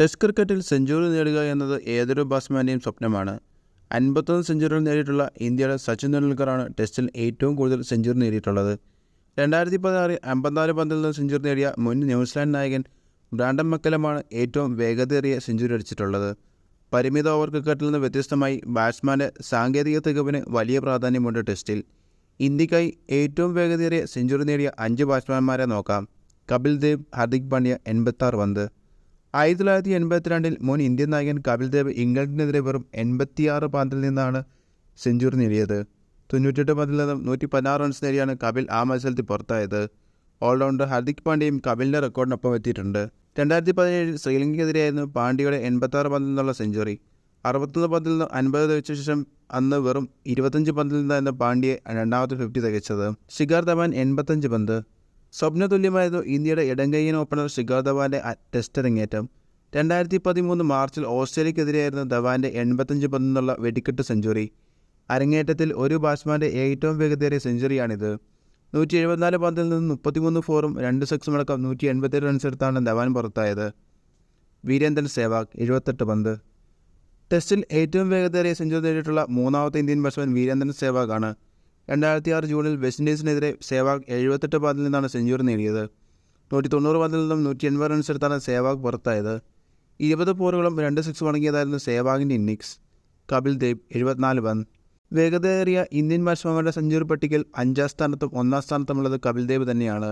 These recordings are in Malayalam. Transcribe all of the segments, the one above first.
ടെസ്റ്റ് ക്രിക്കറ്റിൽ സെഞ്ചുറി നേടുക എന്നത് ഏതൊരു ബാറ്റ്സ്മാന്റെയും സ്വപ്നമാണ്. അൻപത്തൊന്ന് സെഞ്ചുറികൾ നേടിയിട്ടുള്ള ഇന്ത്യയുടെ സച്ചിൻ തെണ്ടുൽക്കറാണ് ടെസ്റ്റിൽ ഏറ്റവും കൂടുതൽ സെഞ്ചുറി നേടിയിട്ടുള്ളത്. രണ്ടായിരത്തി പതിനാറിൽ അമ്പത്തിനാല് പന്തിൽ നിന്ന് സെഞ്ചുറി നേടിയ മുൻ ന്യൂസിലാൻഡ് നായകൻ ബ്രാൻഡൻ മക്കലമാണ് ഏറ്റവും വേഗതയേറിയ സെഞ്ചുറി അടിച്ചിട്ടുള്ളത്. പരിമിത ഓവർ ക്രിക്കറ്റിൽ നിന്ന് വ്യത്യസ്തമായി ബാറ്റ്സ്മാന്റെ സാങ്കേതിക തികവിന് വലിയ പ്രാധാന്യമുണ്ട് ടെസ്റ്റിൽ. ഇന്ത്യക്കായി ഏറ്റവും വേഗതയേറിയ സെഞ്ചുറി നേടിയ അഞ്ച് ബാറ്റ്സ്മാൻമാരെ നോക്കാം. കപിൽ ദേവ് ഹർദിക് പാണ്ഡ്യ എൺപത്താറ് പന്ത്. ആയിരത്തി തൊള്ളായിരത്തി എൺപത്തിരണ്ടിൽ മുൻ ഇന്ത്യൻ നായകൻ കപിൽ ദേവ് ഇംഗ്ലണ്ടിനെതിരെ വെറും എൺപത്തിയാറ് പന്തിൽ നിന്നാണ് സെഞ്ചുറി നേടിയത്. തൊണ്ണൂറ്റെട്ട് പന്തിൽ നിന്നും നൂറ്റി പതിനാറ് റൺസ് നേടിയാണ് കപിൽ ആ മത്സരത്തിൽ പുറത്തായത്. ഓൾറൗണ്ടർ ഹർദിക് പാണ്ഡ്യയും കപിലിന്റെ റെക്കോർഡിനൊപ്പം എത്തിയിട്ടുണ്ട്. രണ്ടായിരത്തി പതിനേഴിൽ ശ്രീലങ്കയ്ക്കെതിരെയായിരുന്നു പാണ്ഡ്യയുടെ എൺപത്താറ് പന്തിൽ നിന്നുള്ള സെഞ്ചുറി. അറുപത്തൊന്ന് പന്തിൽ നിന്ന് അൻപത് തികച്ച ശേഷം അന്ന് വെറും ഇരുപത്തഞ്ച് പന്തിൽ നിന്നായിരുന്നു പാണ്ഡ്യയെ രണ്ടാമത്തെ ഫിഫ്റ്റി തികച്ചത്. ശിഖർ ധവാൻ എൺപത്തഞ്ച് പന്ത്. സ്വപ്ന തുല്യമായിരുന്നു ഇന്ത്യയുടെ ഇടങ്കയ്യൻ ഓപ്പണർ ശിഖർ ധവാന്റെ ടെസ്റ്റ് അരങ്ങേറ്റം. രണ്ടായിരത്തി പതിമൂന്ന് മാർച്ചിൽ ഓസ്ട്രേലിയക്കെതിരെയായിരുന്നു ധവാന്റെ എൺപത്തഞ്ച് പന്തിൽ വെടിക്കെട്ട് സെഞ്ചുറി. അരങ്ങേറ്റത്തിൽ ഒരു ബാറ്റ്സ്മാന്റെ ഏറ്റവും വേഗതയേറിയ സെഞ്ചുറിയാണിത്. നൂറ്റി എഴുപത്തിനാല് പന്തിൽ നിന്ന് മുപ്പത്തിമൂന്ന് ഫോറും രണ്ട് സിക്സും അടക്കം നൂറ്റി എൺപത്തിയേഴ് റൺസ് എടുത്താണ് ധവാൻ പുറത്തായത്. വീരേന്ദ്രൻ സേവാഗ് എഴുപത്തെട്ട് പന്ത്. ടെസ്റ്റിൽ ഏറ്റവും വേഗതയേറിയ സെഞ്ചുറി നേടിയിട്ടുള്ള മൂന്നാമത്തെ ഇന്ത്യൻ ബാറ്റ്സ്മാൻ വീരേന്ദ്രൻ സേവാഗാണ്. രണ്ടായിരത്തി ആറ് ജൂണിൽ വെസ്റ്റ് ഇൻഡീസിനെതിരെ സേവാഗ് എഴുപത്തെട്ട് പാതിൽ നിന്നാണ് സെഞ്ചുറി നേടിയത്. നൂറ്റി തൊണ്ണൂറ് പാതിൽ നിന്നും നൂറ്റി എൺപത് റൺസ് എടുത്താണ് സേവാഗ് പുറത്തായത്. ഇരുപത് പോറുകളും രണ്ട് സിക്സ് വണങ്ങിയതായിരുന്നു സേവാഗിന്റെ ഇന്നിങ്സ് കപിൽ ദേവ് എഴുപത്തിനാല് പന്ത്. വേഗതയേറിയ ഇന്ത്യൻ ബാറ്റ്സ്മാൻമാരുടെ സെഞ്ചുറി പട്ടികയിൽ അഞ്ചാം സ്ഥാനത്തും ഒന്നാം സ്ഥാനത്തുമുള്ളത് കപിൽ ദേവ് തന്നെയാണ്.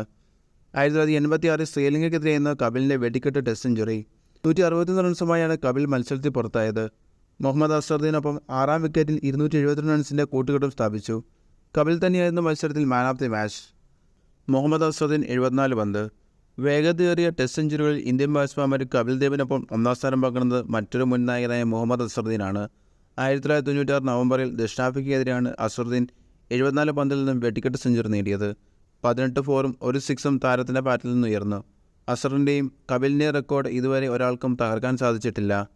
ആയിരത്തി തൊള്ളായിരത്തി എൺപത്തി ആറിൽ ശ്രീലങ്കയ്ക്കെതിരെയായിരുന്നു കപിലിന്റെ വെടിക്കെട്ട് ടെസ്റ്റ് സെഞ്ചുറി നൂറ്റി അറുപത്തൊന്ന് റൺസുമായാണ് കപിൽ മത്സരത്തിൽ പുറത്തായത്. മുഹമ്മദ് അസറുദ്ദീനൊപ്പം ആറാം വിക്കറ്റിൽ ഇരുന്നൂറ്റി എഴുപത്തിരണ്ട് റൺസിന്റെ കൂട്ടുകെട്ടും സ്ഥാപിച്ചു. കപിൽ തന്നെയായിരുന്നു മത്സരത്തിൽ man of the match Mohammad Azharuddin എഴുപത്തിനാല് പന്ത്. വേഗതയേറിയ ടെസ്റ്റ് സെഞ്ചുറികളിൽ ഇന്ത്യൻ ബാറ്റ്സ്മാൻമാർ കപിൽ ദേവിനൊപ്പം ഒന്നാം സ്ഥാനം പങ്കിടുന്നത് മറ്റൊരു മുൻ നായകനായ മുഹമ്മദ് അസറുദ്ദീനാണ് ആയിരത്തി തൊള്ളായിരത്തി തൊണ്ണൂറ്റാറ് നവംബറിൽ ദക്ഷിണാഫ്രിക്കയ്ക്കെതിരെയാണ് അസറുദ്ദീൻ എഴുപത്തിനാല് പന്തിൽ നിന്നും വെട്ടിക്കെട്ട് സെഞ്ചുറി നേടിയത്. പതിനെട്ട് ഫോറും ഒരു സിക്സും താരത്തിന്റെ ബാറ്റിൽ നിന്ന് ഉയർന്നു. അസറിന്റെയും കപിലിന്റെയും റെക്കോർഡ് ഇതുവരെ ഒരാൾക്കും തകർക്കാൻ സാധിച്ചിട്ടില്ല.